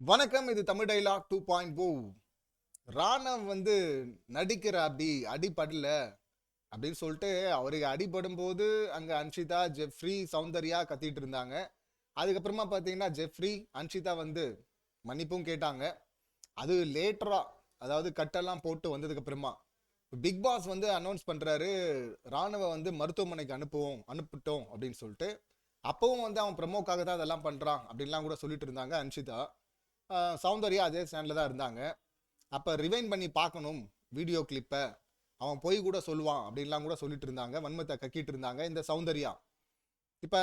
வணக்கம் இது Tamil dialogue two point O. Ranav வந்து நடிக்கிற அப்படி அடிபடல அப்படின்னு சொல்லிட்டு அவருக்கு அடிபடும் போது அங்கே அன்ஷிதா ஜெஃப்ரி சௌந்தர்யா கத்திட்டு இருந்தாங்க. அதுக்கப்புறமா பார்த்தீங்கன்னா ஜெஃப்ரி அன்ஷிதா வந்து மன்னிப்பும் கேட்டாங்க. அது லேட்டராக அதாவது கட்டெல்லாம் போட்டு வந்ததுக்கு அப்புறமா பிக் பாஸ் வந்து அனௌன்ஸ் பண்ணுறாரு ராணுவ வந்து மருத்துவமனைக்கு அனுப்புவோம் அனுப்பிட்டோம் அப்படின்னு சொல்லிட்டு. அப்பவும் வந்து அவன் ப்ரமோக்காக தான் அதெல்லாம் பண்ணுறான் அப்படின்லாம் கூட சொல்லிட்டு இருந்தாங்க அன்ஷிதா. சௌந்தர்யா அதே ஸ்டாண்டில் தான் இருந்தாங்க. அப்போ ரிவைன் பண்ணி பார்க்கணும் வீடியோ கிளிப்பை அவன் போய் கூட சொல்லுவான் அப்படின்லாம் கூட சொல்லிட்டு இருந்தாங்க. வன்மத்தை கக்கிட்டு இருந்தாங்க இந்த சௌந்தர்யா. இப்போ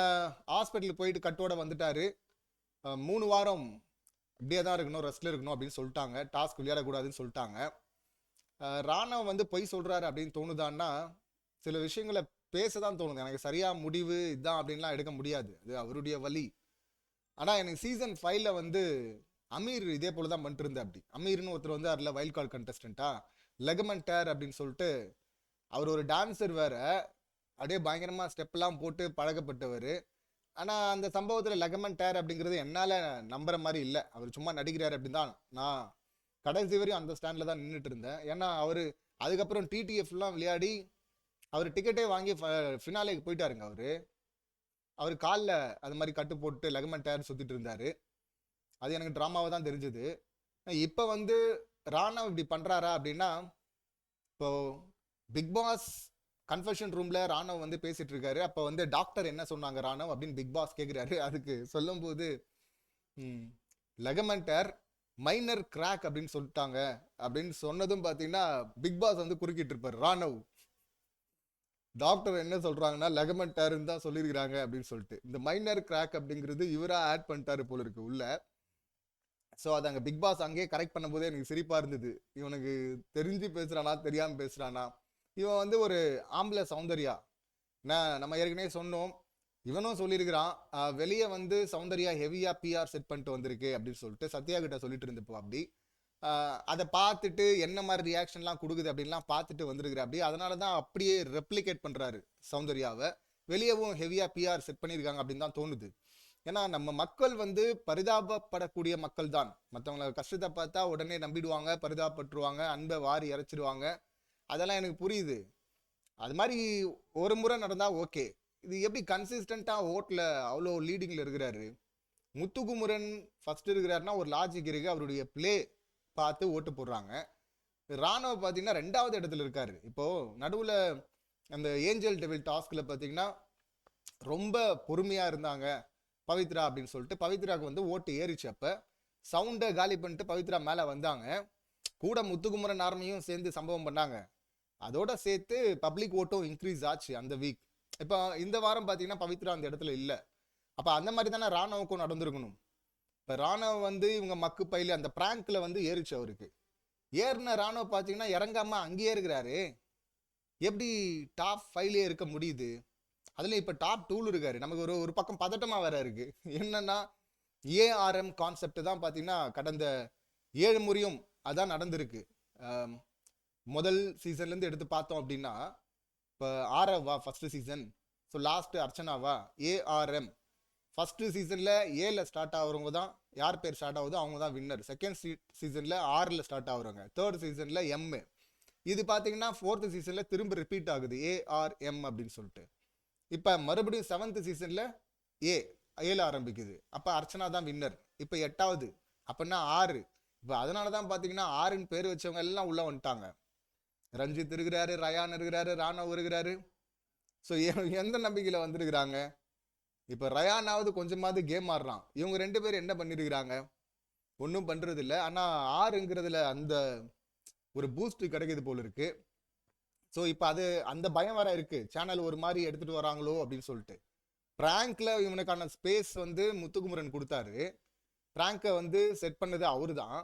ஹாஸ்பிட்டலுக்கு போயிட்டு கட்டோட வந்துட்டாரு. மூணு வாரம் இப்படியே தான் இருக்கணும் ரெஸ்ட்டில் இருக்கணும் அப்படின்னு சொல்லிட்டாங்க. டாஸ்க் விளையாடக்கூடாதுன்னு சொல்லிட்டாங்க. ஆஹ் ராணவ் வந்து பொய் சொல்கிறாரு அப்படின்னு தோணுதான்னா சில விஷயங்களை பேச தான் தோணுது. எனக்கு சரியாக முடிவு இதான் அப்படின்லாம் எடுக்க முடியாது. அது அவருடைய வழி ஆனால் எனக்கு சீசன் ஃபைவ்ல வந்து அமீர் இதே போல தான் பண்ணிட்டு அப்படி. அமீர்னு ஒருத்தர் வந்து அதில் வைல்ட் கார்டு கண்டஸ்டண்ட்டா லெகமன் டேர் அப்படின்னு சொல்லிட்டு அவர் ஒரு டான்ஸர் வேற. அப்படியே பயங்கரமாக ஸ்டெப்லாம் போட்டு பழகப்பட்டவர். ஆனால் அந்த சம்பவத்தில் லெகமன் டேர் அப்படிங்கிறது என்னால் நம்புற மாதிரி இல்லை. அவர் சும்மா நடிக்கிறார் அப்படின்னு தான் நான் கடைசி வரையும் அந்த ஸ்டாண்டில் தான் நின்றுட்டு இருந்தேன். ஏன்னா அவர் அதுக்கப்புறம் டிடிஎஃப்லாம் விளையாடி அவர் டிக்கெட்டே வாங்கி ஃபினாலேக்கு போயிட்டாருங்க அவர். அவர் காலில் அது மாதிரி கட்டு போட்டு லெகமன் டயர் சுற்றிட்டு இருந்தார். அது எனக்கு ட்ராமாவை தான் தெரிஞ்சுது. இப்போ வந்து ராணவ் இப்படி பண்ணுறாரா அப்படின்னா இப்போது பிக் பாஸ் கன்ஃபெஷன் ரூமில் ராணவ் வந்து பேசிகிட்டு இருக்காரு. அப்போ வந்து டாக்டர் என்ன சொன்னாங்க ராணவ் அப்படின்னு பிக் பாஸ் கேட்குறாரு அதுக்கு சொல்லும்போது லெகமெண்டர் மைனர் கிராக் அப்படின்னு சொல்லிட்டாங்க. அப்படின்னு சொன்னதும் பார்த்தீங்கன்னா பிக் பாஸ் வந்து குறுக்கிட்டு இருப்பார் ராணவ் டாக்டர் என்ன சொல்கிறாங்கன்னா லெகமெண்டர்னு தான் சொல்லியிருக்கிறாங்க அப்படின்னு சொல்லிட்டு. இந்த மைனர் கிராக் அப்படிங்கிறது இவராக ஆட் பண்ணிட்டாரு போல இருக்கு உள்ள. ஸோ அது அங்கே பிக் பாஸ் அங்கேயே கரெக்ட் பண்ணும்போதே எனக்கு சிரிப்பாக இருந்தது. இவனுக்கு தெரிஞ்சு பேசுகிறானா தெரியாமல் பேசுகிறானா இவன் வந்து ஒரு ஆம்பளை சௌந்தர்யா. நான் நம்ம ஏற்கனவே சொன்னோம். இவனும் சொல்லியிருக்கிறான் வெளியே வந்து சௌந்தர்யா ஹெவியாக பிஆர் செட் பண்ணிட்டு வந்திருக்கு அப்படின்னு சொல்லிட்டு சத்யா கிட்ட சொல்லிட்டு இருந்தப்போ அப்படி. அதை பார்த்துட்டு என்ன மாதிரி ரியாக்ஷன்லாம் கொடுக்குது அப்படின்லாம் பார்த்துட்டு வந்திருக்கிற அப்படி. அதனால தான் அப்படியே ரெப்ளிகேட் பண்ணுறாரு சௌந்தர்யாவை. வெளியவும் ஹெவியாக பிஆர் செட் பண்ணியிருக்காங்க அப்படின்னு தான் தோணுது. ஏன்னா நம்ம மக்கள் வந்து பரிதாபப்படக்கூடிய மக்கள் தான் மற்றவங்கள கஷ்டத்தை பார்த்தா உடனே நம்பிடுவாங்க பரிதாபப்பட்டுருவாங்க அன்பை வாரி இறைச்சிடுவாங்க அதெல்லாம் எனக்கு புரியுது. அது மாதிரி ஒரு முறை நடந்தால் ஓகே. இது எப்படி கன்சிஸ்டண்ட்டாக ஓட்டில் அவ்வளோ லீடிங்கில் இருக்கிறாரு? முத்துகுமுரன் ஃபர்ஸ்ட் இருக்கிறாருன்னா ஒரு லாஜிக் இருக்கு. அவருடைய ப்ளே பார்த்து ஓட்டு போடுறாங்க. ராணுவ பார்த்தீங்கன்னா ரெண்டாவது இடத்துல இருக்காரு. இப்போது நடுவில் அந்த ஏஞ்சல் டெவில் டாஸ்கில் பார்த்தீங்கன்னா ரொம்ப பொறுமையாக இருந்தாங்க. பவித்ரா அப்படின்னு சொல்லிட்டு பவித்ராவுக்கு வந்து ஓட்டு ஏறிச்சு அப்போ. சவுண்டை காலி பண்ணிட்டு பவித்ரா மேலே வந்தாங்க. கூட முத்துக்குமரன் ஆர்மியும் சேர்ந்து சம்பவம் பண்ணாங்க. அதோட சேர்த்து பப்ளிக் ஓட்டும் இன்க்ரீஸ் ஆச்சு அந்த வீக் இப்போ இந்த வாரம் பார்த்தீங்கன்னா பவித்ரா அந்த இடத்துல இல்லை. அப்போ அந்த மாதிரி தானே ராணுவுக்கும் நடந்திருக்கணும். இப்போ ராணுவ வந்து இவங்க மக்கு பையில் அந்த பிராங்க்ல வந்து ஏறிச்சு அவருக்கு. ஏறின ராணுவ பார்த்தீங்கன்னா இறங்காம அங்கேயே இருக்கிறாரு. எப்படி டாப் ஃபைவ்லேயே இருக்க முடியுது? அதில் இப்போ டாப் டூல் இருக்காரு. நமக்கு ஒரு ஒரு பக்கம் பதட்டமாக வேற இருக்கு. என்னன்னா ஏஆர்எம் கான்செப்ட் தான் பார்த்தீங்கன்னா கடந்த ஏழு முறையும் அதான் நடந்திருக்கு. முதல் சீசன்லேருந்து எடுத்து பார்த்தோம் அப்படின்னா இப்போ ஆரவா ஃபஸ்ட்டு சீசன் ஸோ லாஸ்ட்டு அர்ச்சனாவா? ஏஆர்எம் ஃபஸ்ட்டு சீசனில் ஏல ஸ்டார்ட் ஆகுறவங்க தான் யார் பேர் ஸ்டார்ட் ஆகுதோ அவங்க தான் வின்னர் செகண்ட் சீசனில் ஆறில் ஸ்டார்ட் ஆகுறவங்க. தேர்ட் சீசனில் எம் இது பார்த்தீங்கன்னா ஃபோர்த்து சீசனில் திரும்ப ரிப்பீட் ஆகுது. ஏஆர்எம் அப்படின்னு சொல்லிட்டு. இப்போ மறுபடியும் செவன்த் சீசனில் ஏ ஏல ஆரம்பிக்குது. அப்போ அர்ச்சனா தான் வின்னர் இப்போ எட்டாவது அப்படின்னா ஆறு. இப்போ அதனால தான் பார்த்தீங்கன்னா ஆறுன்னு பேர் வச்சவங்க எல்லாம் உள்ளே வந்துட்டாங்க. ரஞ்சித் இருக்கிறாரு ரயான் இருக்கிறாரு ராணவ் இருக்கிறாரு. ஸோ எந்த நம்பிக்கையில் வந்திருக்கிறாங்க? இப்போ ரயானாவது கொஞ்சமாவது கேம் ஆடுறான். இவங்க ரெண்டு பேரும் என்ன பண்ணிருக்கிறாங்க? ஒன்றும் பண்ணுறதில்ல ஆனால் ஆறுங்கிறதுல அந்த ஒரு பூஸ்ட் கிடைக்கிது போல இருக்குது ஸோ இப்போ அது அந்த பயம் வர இருக்கு. சேனல் ஒரு மாதிரி எடுத்துட்டு வராங்களோ அப்படின்னு சொல்லிட்டு. பிராங்க்ல இவனுக்கான ஸ்பேஸ் வந்து முத்துக்குமரன் கொடுத்தாரு. பிராங்கை வந்து செட் பண்ணது அவரு தான்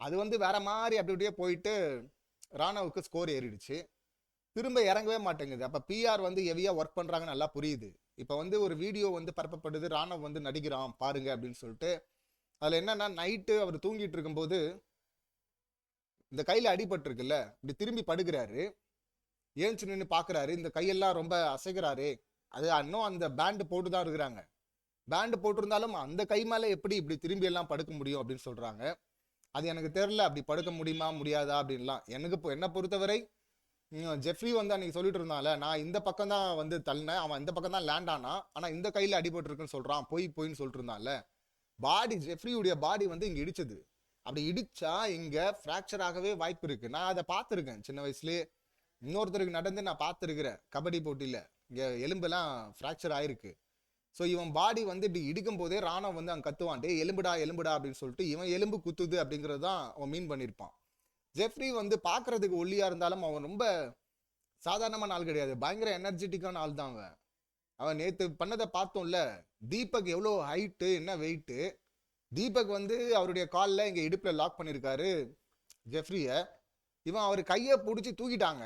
அது வந்து வேற மாதிரி அப்படி அப்படியே போயிட்டு ராணாவுக்கு ஸ்கோர் ஏறிடுச்சு. திரும்ப இறங்கவே மாட்டேங்குது. அப்போ பிஆர் வந்து ஹெவியாக ஒர்க் பண்றாங்க நல்லா புரியுது. இப்போ வந்து ஒரு வீடியோ வந்து பரப்பப்படுது. ராணவ் வந்து நடிக்கிறான் பாருங்க அப்படின்னு சொல்லிட்டு. அதில் என்னன்னா நைட்டு அவர் தூங்கிட்டு இருக்கும்போது இந்த கையில் அடிபட்டிருக்குல்ல இப்படி திரும்பி படுக்கிறாரு. ஏஞ்சி நின்று பார்க்குறாரு இந்த கையெல்லாம் ரொம்ப அசைக்கிறாரு அது இன்னும் அந்த பேண்டு போட்டு தான் இருக்கிறாங்க. பேண்டு போட்டிருந்தாலும் அந்த கை மேலே எப்படி இப்படி திரும்பி எல்லாம் படுக்க முடியும் அப்படின்னு சொல்கிறாங்க அது எனக்கு தெரில அப்படி படுக்க முடியுமா முடியாதா அப்படின்லாம். எனக்கு இப்போ என்னை பொறுத்தவரை ஜெஃப்ரி வந்து அன்றைக்கி சொல்லிட்டு இருந்தால நான் இந்த பக்கம் தான் வந்து தள்ளினேன். அவன் இந்த பக்கம் தான் லேண்ட் ஆனான் ஆனால் இந்த கையில் அடிபட்டுருக்குன்னு சொல்கிறான் போய் போயின்னு சொல்லிட்டு இருந்தால பாடி ஜெஃப்ரியுடைய பாடி வந்து இங்கே இடிச்சது. அப்படி இடிச்சா இங்கே ஃப்ராக்சர் ஆகவே வாய்ப்பு இருக்குது நான் அதை பார்த்துருக்கேன். சின்ன வயசுலேயே இன்னொருத்தருக்கு நடந்து நான் பார்த்துருக்குறேன். கபடி போட்டியில். இங்கே எலும்பெல்லாம் ஃப்ராக்சர் ஆயிருக்கு. ஸோ இவன் பாடி வந்து இப்படி இடிக்கும் போதே ராணவ் வந்து அங்கே கத்துவான். டே எலும்புடா எலும்புடா அப்படின்னு சொல்லிட்டு இவன் எலும்பு குத்துது அப்படிங்கிறது தான் அவன் மீன் பண்ணியிருப்பான். ஜெஃப்ரி வந்து பார்க்குறதுக்கு ஒல்லியாக இருந்தாலும் அவன் ரொம்ப சாதாரணமான ஆள் கிடையாது. பயங்கர எனர்ஜெட்டிக்கான ஆள் தான் அவன். அவன் நேற்று பண்ணதை பார்த்தோம்ல தீபக் எவ்வளோ ஹைட்டு என்ன வெயிட்டு தீபக் வந்து அவருடைய காலில் இங்கே இடுப்பில் லாக் பண்ணியிருக்காரு. ஜெஃப்ரியை இவன் அவர் கையை பிடிச்சி தூக்கிட்டாங்க.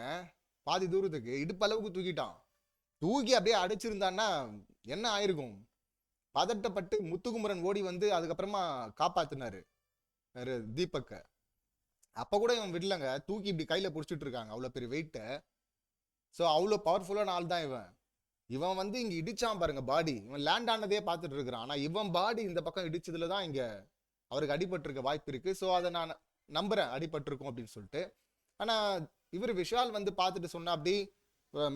பாதி தூரத்துக்கு இடுப்பளவுக்கு தூக்கிட்டான். தூக்கி அப்படியே அடிச்சிருந்தான்னா என்ன ஆயிருக்கும்? பதட்டப்பட்டு முத்துக்குமரன் ஓடி வந்து அதுக்கப்புறமா காப்பாத்தினாரு. தீபக்கை. அப்போ கூட இவன் விடலங்க. தூக்கி இப்படி கையில் பிடிச்சிட்டு இருக்காங்க. அவ்வளோ பெரிய வெயிட்டை ஸோ அவ்வளோ பவர்ஃபுல்லான ஆள் தான் இவன். இவன் வந்து இங்கே இடிச்சான் பாருங்க பாடி இவன் லேண்ட் ஆனதே பார்த்துட்டு இருக்கிறான். ஆனால் இவன் பாடி இந்த பக்கம் இடிச்சதுல தான் இங்கே அவருக்கு அடிபட்டிருக்க வாய்ப்பு இருக்குது ஸோ அதை நான் நம்புறேன். அடிபட்டிருக்கும் அப்படின்னு சொல்லிட்டு. ஆனால் இவர் விஷால் வந்து பார்த்துட்டு சொன்னா அப்படி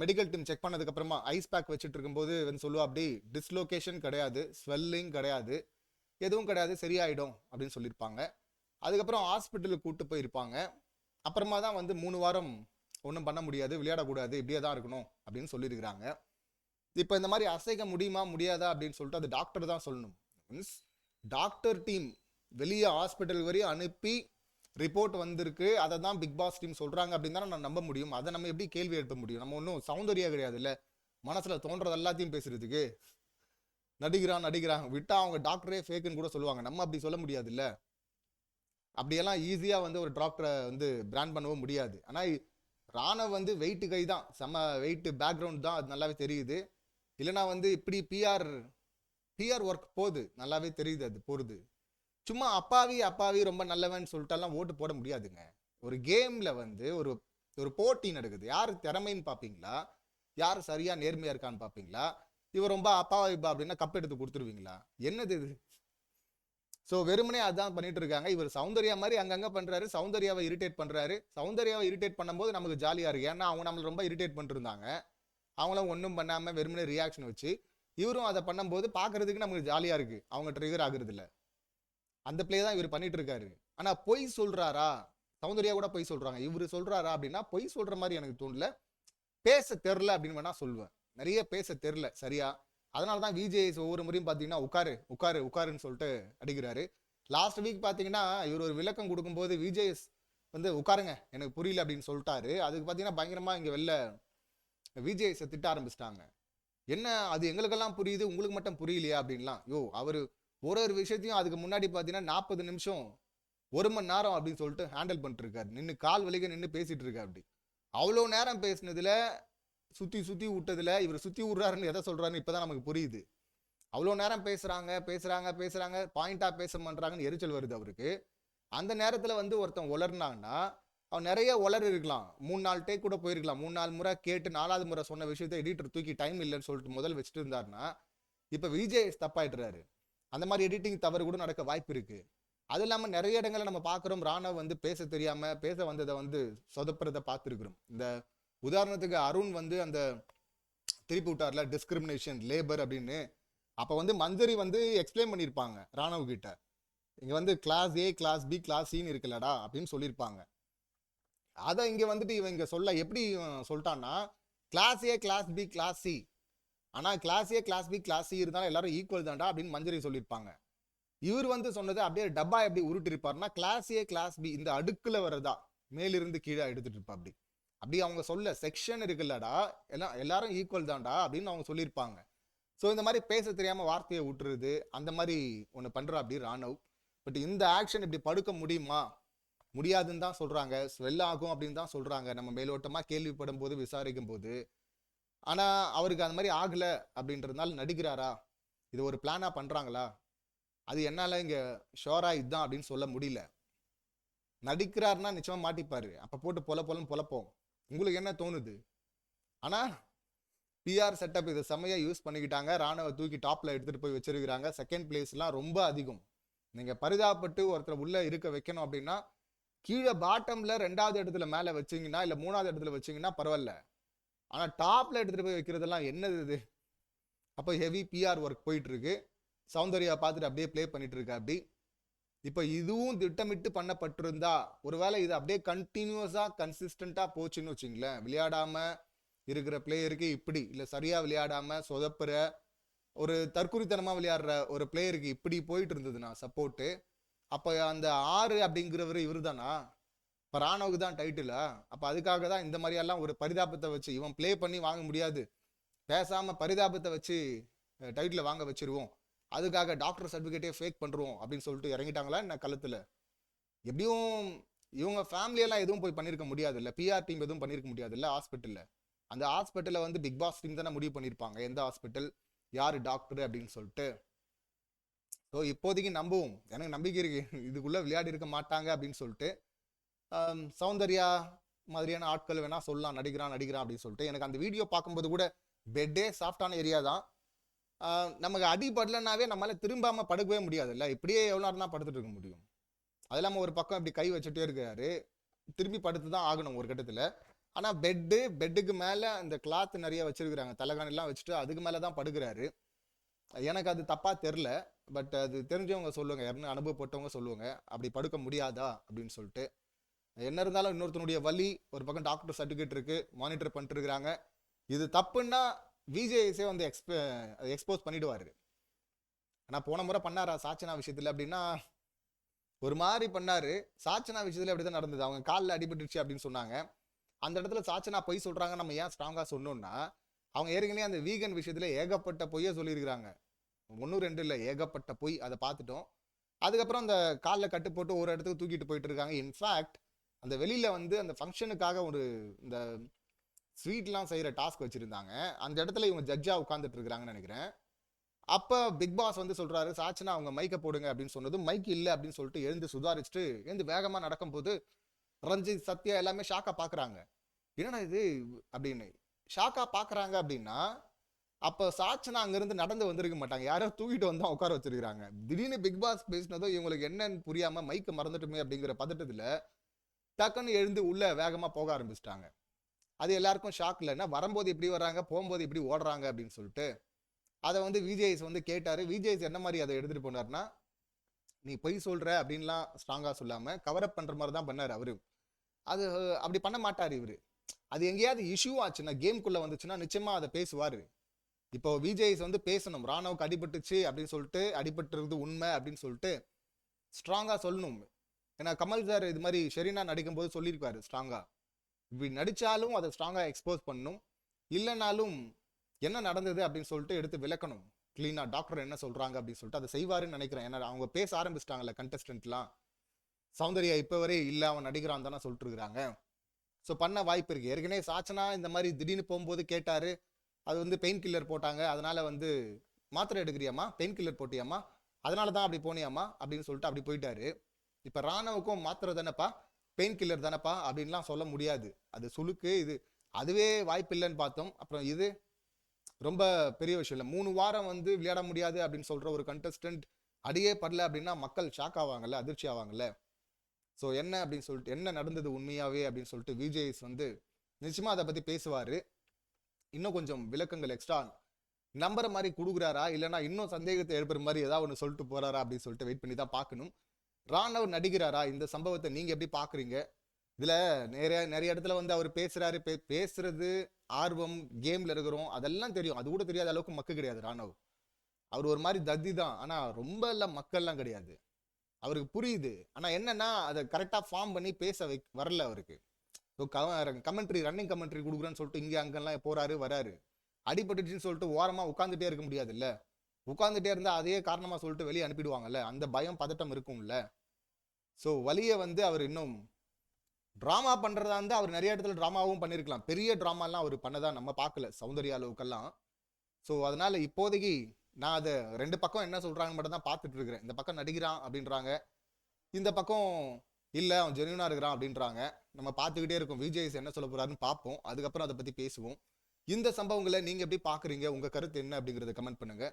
மெடிக்கல் டீம் செக் பண்ணதுக்கப்புறமா ஐஸ் பேக் வச்சுட்டு இருக்கும்போது வந்து சொல்லுவா அப்படி டிஸ்லோகேஷன் கிடையாது ஸ்வெல்லிங் கிடையாது எதுவும் கிடையாது சரியாயிடும் அப்படின்னு சொல்லியிருப்பாங்க. அதுக்கப்புறம் ஹாஸ்பிட்டலுக்கு கூப்பிட்டு போயிருப்பாங்க. அப்புறமா தான் வந்து மூணு வாரம் ஒன்றும் பண்ண முடியாது விளையாடக்கூடாது இப்படியே தான் இருக்கணும் அப்படின்னு சொல்லியிருக்கிறாங்க. இப்போ இந்த மாதிரி அசைக்க முடியுமா முடியாதா அப்படின்னு சொல்லிட்டு அது டாக்டர் தான் சொல்லணும். மீன்ஸ் டாக்டர் டீம் வெளியே ஹாஸ்பிட்டல் வரையும் அனுப்பி ரிப்போர்ட் வந்திருக்கு. அதை தான் பிக் பாஸ் டீம் சொல்கிறாங்க அப்படின்னு தானே நான் நம்ப முடியும். அதை நம்ம எப்படி கேள்வி எழுப்ப முடியும்? நம்ம ஒன்றும் சௌந்தர்யா கிடையாது இல்லை மனசில் தோன்றது எல்லாத்தையும் பேசுறதுக்கு. நடிக்கிறான் நடிக்கிறான் விட்டா அவங்க டாக்டரே ஃபேக்குன்னு கூட சொல்லுவாங்க. நம்ம அப்படி சொல்ல முடியாது இல்லை அப்படியெல்லாம் ஈஸியாக வந்து ஒரு டாக்டரை வந்து பிராண்ட் பண்ணவும் முடியாது. ஆனால் ராணவ் வந்து வெயிட்டு கை தான். செம்ம வெயிட்டு பேக்ரவுண்ட் தான். அது நல்லாவே தெரியுது. இல்லைனா வந்து இப்படி பிஆர் பிஆர் ஒர்க் போகுது. நல்லாவே தெரியுது அது போகுது சும்மா அப்பாவி அப்பாவி ரொம்ப நல்லவன் சொல்லிட்டெல்லாம் ஓட்டு போட முடியாதுங்க. ஒரு கேமில் வந்து ஒரு ஒரு போட்டி நடக்குது. யார் திறமைன்னு பார்ப்பீங்களா யார் சரியாக நேர்மையாக இருக்கான்னு பார்ப்பீங்களா இவர் ரொம்ப அப்பாவிப்பா அப்படின்னா கப் எடுத்து கொடுத்துருவீங்களா? என்னது இது? ஸோ வெறுமனே அதான் பண்ணிட்டு இருக்காங்க. இவர் சௌந்தர்யா மாதிரி அங்கங்கே பண்ணுறாரு சௌந்தர்யாவை இரிட்டேட் பண்ணுறாரு சௌந்தர்யாவை இரிட்டேட் பண்ணும்போது நமக்கு ஜாலியாக இருக்கு. ஏன்னா அவங்க நம்மளை ரொம்ப இரிட்டேட் பண்ணிருந்தாங்க. அவங்களும் ஒன்றும் பண்ணாமல் வெறுமனே ரியாக்ஷன் வச்சு இவரும் அதை பண்ணும்போது பார்க்கறதுக்கு நமக்கு ஜாலியாக இருக்குது அவங்க ட்ரிகர் ஆகுறது இல்லை அந்த பிளே தான் இவர் பண்ணிட்டு இருக்காரு ஆனா பொய் சொல்றாரா? சௌந்தர்யா கூட பொய் சொல்றாங்க. இவர் சொல்றாரா அப்படின்னா பொய் சொல்ற மாதிரி எனக்கு தோணல. பேச தெரில அப்படின்னு வேணா சொல்லுவேன். நிறைய பேச தெரில சரியா? அதனால தான் விஜேஎஸ் ஒவ்வொரு முறையும் பார்த்தீங்கன்னா உட்காரு உட்காரு உட்காருன்னு சொல்லிட்டு அடிக்கிறாரு. லாஸ்ட் வீக் பார்த்தீங்கன்னா இவர் ஒரு விளக்கம் கொடுக்கும்போது விஜேஎஸ் வந்து உட்காருங்க எனக்கு புரியல அப்படின்னு சொல்லிட்டாரு. அதுக்கு பார்த்தீங்கன்னா பயங்கரமா இங்க வெளில விஜேஎஸை திட்ட ஆரம்பிச்சிட்டாங்க. என்ன அது எங்களுக்கெல்லாம் புரியுது? உங்களுக்கு மட்டும் புரியலையா? அப்படின்லாம். யோ அவரு ஒரு ஒரு விஷயத்தையும் அதுக்கு முன்னாடி பார்த்தீங்கன்னா நாற்பது நிமிஷம் ஒரு மணி நேரம் அப்படின்னு சொல்லிட்டு ஹேண்டில் பண்ணிட்டுருக்காரு. நின்று கால் வலிக்க நின்று பேசிகிட்டு இருக்காரு அப்படி. அவ்வளோ நேரம் பேசினதில் சுற்றி சுற்றி விட்டதில் இவர் சுற்றி விட்றாருன்னு எதை சொல்கிறாருன்னு இப்போ தான் நமக்கு புரியுது. அவ்வளோ நேரம் பேசுகிறாங்க பேசுகிறாங்க பேசுகிறாங்க பாயிண்ட்டாக பேச பண்ணுறாங்கன்னு எரிச்சல் வருது அவருக்கு. அந்த நேரத்தில் வந்து ஒருத்தன் உளர்னாங்கன்னா அவன் நிறைய உளர் இருக்கலாம் மூணு நாள் டேக் கூட போயிருக்கலாம். மூணு நாலு முறை கேட்டு நாலாவது முறை சொன்ன விஷயத்த எடிட்டர் தூக்கி டைம் இல்லைன்னு சொல்லிட்டு முதல் வச்சுட்டு இருந்தாருன்னா இப்போ விஜய் தப்பாயிடுறாரு. அந்த மாதிரி எடிட்டிங் தவறு கூட நடக்க வாய்ப்பு இருக்கு. அது இல்லாமல் நிறைய இடங்களில் நம்ம பார்க்குறோம் ராணவ் வந்து பேச தெரியாமல் பேச வந்ததை வந்து சொதப்புறத பார்த்துருக்குறோம். இந்த உதாரணத்துக்கு அருண் வந்து அந்த திருப்பி விட்டார்ல டிஸ்கிரிமினேஷன் லேபர் அப்படின்னு. அப்போ வந்து மஞ்சரி வந்து எக்ஸ்பிளைன் பண்ணியிருப்பாங்க ராணவ் கிட்ட. இங்கே வந்து class A class B class சின்னு இருக்குல்லடா அப்படின்னு சொல்லியிருப்பாங்க. அதை இங்கே வந்துட்டு இவன் இங்கே சொல்ல எப்படி இவன் சொல்லிட்டான்னா class A class B class C ஆனால் class A class B class C இருந்தாலும் எல்லாரும் ஈக்குவல் தான்டா அப்படின்னு மஞ்சரி சொல்லியிருப்பாங்க. இவர் வந்து சொன்னது அப்படியே டப்பா எப்படி உருட்டி இருப்பாருன்னா கிளாஸ் ஏ கிளாஸ் பி இந்த அடுக்குல வரதா மேலிருந்து கீழே எடுத்துட்டு இருப்பா அப்படி அப்படி அவங்க சொல்ல செக்ஷன் இருக்குல்லடா எல்லாம் எல்லாரும் ஈக்குவல் தான்டா அப்படின்னு அவங்க சொல்லியிருப்பாங்க. ஸோ இந்த மாதிரி பேச தெரியாமல் வார்த்தையை விட்டுறது அந்த மாதிரி ஒன்று பண்ணுறா அப்படி ராணவ். பட் இந்த ஆக்ஷன் இப்படி படுக்க முடியுமா? முடியாதுன்னு தான் சொல்கிறாங்க ஸ்வெல் ஆகும் அப்படின்னு தான் சொல்கிறாங்க நம்ம மேலோட்டமாக கேள்விப்படும் போது விசாரிக்கும் போது ஆனால் அவருக்கு அந்த மாதிரி ஆகலை அப்படின்றதுனால நடிக்கிறாரா? இது ஒரு பிளானாக பண்ணுறாங்களா அது என்னால் இங்கே ஷோராக இதுதான் அப்படின்னு சொல்ல முடியல. நடிக்கிறாருன்னா நிச்சயமாக மாட்டிப்பார். அப்போ போட்டு பொல பொலன்னு பொழப்போம் உங்களுக்கு என்ன தோணுது? ஆனால் பிஆர் செட்டப் இதை செம்மையாக யூஸ் பண்ணிக்கிட்டாங்க. ராணுவ தூக்கி டாப்பில் எடுத்துகிட்டு போய் வச்சிருக்கிறாங்க. செகண்ட் பிளேஸ்லாம் ரொம்ப அதிகம். நீங்கள் பரிதாபப்பட்டு ஒருத்தர் உள்ளே இருக்க வைக்கணும் அப்படின்னா கீழே பாட்டமில் ரெண்டாவது இடத்துல மேலே வச்சிங்கன்னா இல்லை மூணாவது இடத்துல வச்சிங்கன்னா பரவாயில்ல. ஆனால் டாப்பில் எடுத்துகிட்டு போய் வைக்கிறதெல்லாம் என்னது இது? அப்போ ஹெவி பிஆர் ஒர்க் போயிட்டுருக்கு. சௌந்தர்யா பார்த்துட்டு அப்படியே ப்ளே பண்ணிட்டு இருக்கா அப்படி. இப்போ இதுவும் திட்டமிட்டு பண்ணப்பட்டிருந்தா ஒருவேளை இது அப்படியே கண்டினியூஸாக கன்சிஸ்டண்ட்டாக போச்சுன்னு வச்சுங்களேன். விளையாடாம இருக்கிற பிளேயருக்கு இப்படி இல்லை சரியாக விளையாடாமல் சொதப்புற ஒரு தற்குறித்தனமா விளையாடுற ஒரு பிளேயருக்கு இப்படி போயிட்டு இருந்ததுண்ணா சப்போர்ட்டு அப்போ அந்த ஆறு அப்படிங்கிறவர் இவருதானா? இப்போ ராணுவுக்கு தான் டைட்டிலா அப்போ அதுக்காக தான் இந்த மாதிரியெல்லாம் ஒரு பரிதாபத்தை வச்சு இவன் ப்ளே பண்ணி வாங்க முடியாது. பேசாமல் பரிதாபத்தை வச்சு டைட்டில் வாங்க வச்சிருவோம். அதுக்காக டாக்டர் சர்டிஃபிகேட்டே ஃபேக் பண்ணுறோம் அப்படின்னு சொல்லிட்டு இறங்கிட்டாங்களா என்ன கழுத்தில் எப்படியும் இவங்க ஃபேமிலியெல்லாம் எதுவும் போய் பண்ணியிருக்க முடியாது இல்லை பிஆர் டீம் எதுவும் பண்ணிருக்க முடியாது இல்லை ஹாஸ்பிட்டலில் அந்த ஹாஸ்பிட்டலில் வந்து பிக் பாஸ் டீம் தானே முடிவு பண்ணியிருப்பாங்க எந்த ஹாஸ்பிட்டல் யார் டாக்டர் அப்படின்னு சொல்லிட்டு. ஸோ இப்போதைக்கு நம்புவோம். எனக்கு நம்பிக்கை இருக்கு. இதுக்குள்ளே விளையாடி இருக்க மாட்டாங்க அப்படின்னு சொல்லிட்டு சௌந்தர்யா மாதிரியான ஆட்கள் வேணா சொல்லலாம் நடிக்கிறான் நடிக்கிறான் அப்படின்னு சொல்லிட்டு. எனக்கு அந்த வீடியோ பார்க்கும்போது கூட பெட்டே சாஃப்டான ஏரியா தான். நமக்கு அடி படலனாவே நம்மளால திரும்பாம படுக்கவே முடியாதுல்ல. இப்படியே எவ்வளோ நேரம் தான் படுத்துட்டு இருக்க முடியும்? அது இல்லாமல் ஒரு பக்கம் இப்படி கை வச்சுட்டே இருக்கிறாரு திரும்பி படுத்து தான் ஆகணும் ஒரு கட்டத்தில். ஆனால் பெட்டு பெட்டுக்கு மேலே அந்த கிளாத் நிறைய வச்சிருக்கிறாங்க. தலைகாணிலாம் வச்சுட்டு அதுக்கு மேலே தான் படுக்கிறாரு. எனக்கு அது தப்பாக தெரில பட் அது தெரிஞ்சவங்க சொல்லுவாங்க. யாருன்னு அனுபவப்பட்டவங்க சொல்லுவாங்க. அப்படி படுக்க முடியாதா? அப்படின்னு சொல்லிட்டு. என்ன இருந்தாலும் இன்னொருத்தனுடைய வலி ஒரு பக்கம் டாக்டர் சர்டிஃபிகேட் இருக்கு மானிட்டர் பண்ணிட்டுருக்குறாங்க. இது தப்புன்னா விஜேஎஸே வந்து எக்ஸ்ப எக்ஸ்போஸ் பண்ணிடுவாரு. ஆனால் போன முறை பண்ணாரா சாச்சனா விஷயத்தில் அப்படின்னா ஒரு மாதிரி பண்ணாரு. சாச்சனா விஷயத்தில் அப்படி தான் நடந்தது. அவங்க காலில் அடிபட்டுருச்சு அப்படின்னு சொன்னாங்க. அந்த இடத்துல சாச்சனா பொய் சொல்றாங்க நம்ம ஏன் ஸ்ட்ராங்காக சொன்னோம்னா அவங்க ஏற்கனவே அந்த வீகன் விஷயத்தில் ஏகப்பட்ட பொய்யை சொல்லியிருக்கிறாங்க. ஒன்றும் ரெண்டு இல்லை ஏகப்பட்ட பொய் அதை பார்த்துட்டோம். அதுக்கப்புறம் அந்த காலில் கட்டு போட்டு ஒரு இடத்துக்கு தூக்கிட்டு போயிட்டு இருக்காங்க இன்ஃபேக்ட் அந்த வெளியில் வந்து அந்த ஃபங்க்ஷனுக்காக ஒரு இந்த ஸ்வீட்லாம் செய்கிற டாஸ்க் வச்சுருந்தாங்க. அந்த இடத்துல இவங்க ஜட்ஜாக உட்காந்துட்ருக்கறாங்கன்னு நினைக்கிறேன். அப்போ பிக் பாஸ் வந்து சொல்கிறாரு சாச்சினா அவங்க மைக்கை போடுங்க அப்படின்னு சொன்னது மைக் இல்லை அப்படின்னு சொல்லிட்டு எழுந்து சுதாரிச்சுட்டு எழுந்து வேகமாக நடக்கும் போது ரஞ்சித் சத்யா எல்லாமே ஷாக்கா பார்க்குறாங்க என்னடா இது? அப்படின்னு. ஷாக்கா பார்க்குறாங்க அப்படின்னா அப்போ சாச்சனா அங்கேருந்து நடந்து வந்திருக்க மாட்டாங்க. யாரோ தூக்கிட்டு வந்தால் உட்கார வச்சிருக்கிறாங்க. திடீர்னு பிக் பாஸ் பேசினதும் இவங்களுக்கு என்னன்னு புரியாமல் மைக்கு மறந்துட்டுமே அப்படிங்கிற பதட்டத்தில் டக்குன்னு எழுந்து உள்ளே வேகமாக போக ஆரம்பிச்சிட்டாங்க. அது எல்லாருக்கும் ஷாக் இல்லைன்னா வரும்போது இப்படி வர்றாங்க போகும்போது இப்படி ஓடுறாங்க அப்படின்னு சொல்லிட்டு அதை வந்து விஜேஎஸ் வந்து கேட்டார். விஜேஎஸ் என்ன மாதிரி அதை எடுத்துகிட்டு போனார்னா நீ பொய் சொல்கிற அப்படின்லாம் ஸ்ட்ராங்காக சொல்லாமல் கவரப் பண்ணுற மாதிரி தான் பண்ணார் அவரு. அது அப்படி பண்ண மாட்டார் இவர். அது எங்கேயாவது இஷ்யூ ஆச்சுன்னா கேம்குள்ளே வந்துச்சுன்னா நிச்சயமாக அதை பேசுவார். இப்போ விஜேஎஸ் வந்து பேசணும். ராணுவுக்கு அடிபட்டுச்சு அப்படின்னு சொல்லிட்டு அடிபட்டுறது உண்மை அப்படின்னு சொல்லிட்டு ஸ்ட்ராங்காக சொல்லணும். ஏன்னா கமல் சார் இது மாதிரி ஷெரீனா நடிக்கும்போது சொல்லியிருப்பார் ஸ்ட்ராங்காக இப்படி நடித்தாலும் அதை ஸ்ட்ராங்காக எக்ஸ்போஸ் பண்ணணும். இல்லைனாலும் என்ன நடந்தது அப்படின்னு சொல்லிட்டு எடுத்து விளக்கணும். க்ளீனாக டாக்டர் என்ன சொல்கிறாங்க அப்படின்னு சொல்லிட்டு அதை செய்வாருன்னு நினைக்கிறேன். ஏன்னா அவங்க பேச ஆரம்பிச்சிட்டாங்கல்ல கண்டஸ்டன்ட்லாம் சௌந்தர்யா இப்போ வரை இல்லை அவன் நடிக்கிறான் தானே சொல்லிட்டு இருக்கிறாங்க. ஸோ பண்ண வாய்ப்பு இருக்குது ஏற்கனவே சாச்சனா இந்த மாதிரி திடீர்னு போகும்போது கேட்டார். அது வந்து பெயின் கில்லர் போட்டாங்க. அதனால் வந்து மாத்திரை எடுக்கிறியாம்மா? Pain killer போட்டியாம்மா? அதனால தான் அப்படி போனியாம்மா? அப்படின்னு சொல்லிட்டு அப்படி போயிட்டாரு. இப்போ ராணுவுக்கும் மாத்திரை தானேப்பா? பெயின் கில்லர் தானேப்பா? அப்படின்லாம் சொல்ல முடியாது. அது சுளுக்கு இது அதுவே வாய்ப்பு இல்லைன்னு பார்த்தோம். அப்புறம் இது ரொம்ப பெரிய விஷயம் இல்லை. மூணு வாரம் வந்து விளையாட முடியாது அப்படின்னு சொல்கிற ஒரு கண்டஸ்டன்ட் அடியே படல அப்படின்னா மக்கள் ஷாக் ஆவாங்கல்ல அதிர்ச்சி ஆவாங்கல்ல. ஸோ என்ன அப்படின்னு சொல்லிட்டு என்ன நடந்தது உண்மையாவே அப்படின்னு சொல்லிட்டு விஜேஎஸ் வந்து நிச்சயமாக அதை பற்றி பேசுவார். இன்னும் கொஞ்சம் விளக்கங்கள் எக்ஸ்ட்ரா நம்புற மாதிரி கொடுக்குறாரா? இல்லைன்னா இன்னும் சந்தேகத்தை எழுப்புற மாதிரி ஏதாவது ஒன்று சொல்லிட்டு போகிறாரா அப்படின்னு சொல்லிட்டு வெயிட் பண்ணி தான் பார்க்கணும். ராணவ் நடிக்கிறாரா? இந்த சம்பவத்தை நீங்க எப்படி பாக்குறீங்க? இதுல நிறைய நிறைய இடத்துல வந்து அவர் பேசுறாரு. பே- பேசுறது ஆர்வம் கேம்ல இருக்கிறோம். அதெல்லாம் தெரியும். அது கூட தெரியாத அளவுக்கு மக்கு கிடையாது ராணவ். அவர் ஒரு மாதிரி தத்தி தான். ஆனா ரொம்ப எல்லாம் மக்கள்லாம் கிடையாது. அவருக்கு புரியுது. ஆனா என்னன்னா அதை கரெக்டா ஃபார்ம் பண்ணி பேச வை வரல அவருக்கு. கமெண்ட்ரி ரன்னிங் கமெண்ட்ரி கொடுக்குறேன்னு சொல்லிட்டு இங்க அங்கெல்லாம் போறாரு வராரு. அடிபட்டுச்சுன்னு சொல்லிட்டு ஓரமா உட்காந்துட்டே இருக்க முடியாதுல்ல? உட்காந்துட்டே இருந்தால் அதையே காரணமாக சொல்லிட்டு வெளியே அனுப்பிடுவாங்கல்ல அந்த பயம் பதட்டம் இருக்கும்ல. ஸோ வழியை வந்து அவர் இன்னும் ட்ராமா பண்ணுறதா இருந்தால் அவர் நிறைய இடத்துல ட்ராமாவும் பண்ணியிருக்கலாம் பெரிய ட்ராமாலாம் அவர் பண்ணதா நம்ம பார்க்கல சௌந்தர்யா அளவுக்கெல்லாம். ஸோ அதனால் இப்போதைக்கு நான் அதை ரெண்டு பக்கம் என்ன சொல்கிறாங்கன்னு மட்டும் தான் பார்த்துட்டு இருக்கிறேன். இந்த பக்கம் நடிக்கிறான் அப்படின்றாங்க. இந்த பக்கம் இல்லை அவன் ஜெனியூனாக இருக்கிறான் அப்படின்றாங்க. நம்ம பார்த்துக்கிட்டே இருக்கோம். விஜய்ஸ் என்ன சொல்ல போகிறாருன்னு பார்ப்போம். அதுக்கப்புறம் அதை பற்றி பேசுவோம். இந்த சம்பவங்களை நீங்கள் எப்படி பார்க்குறீங்க? உங்கள் கருத்து என்ன அப்படிங்கறத கமெண்ட் பண்ணுங்கள்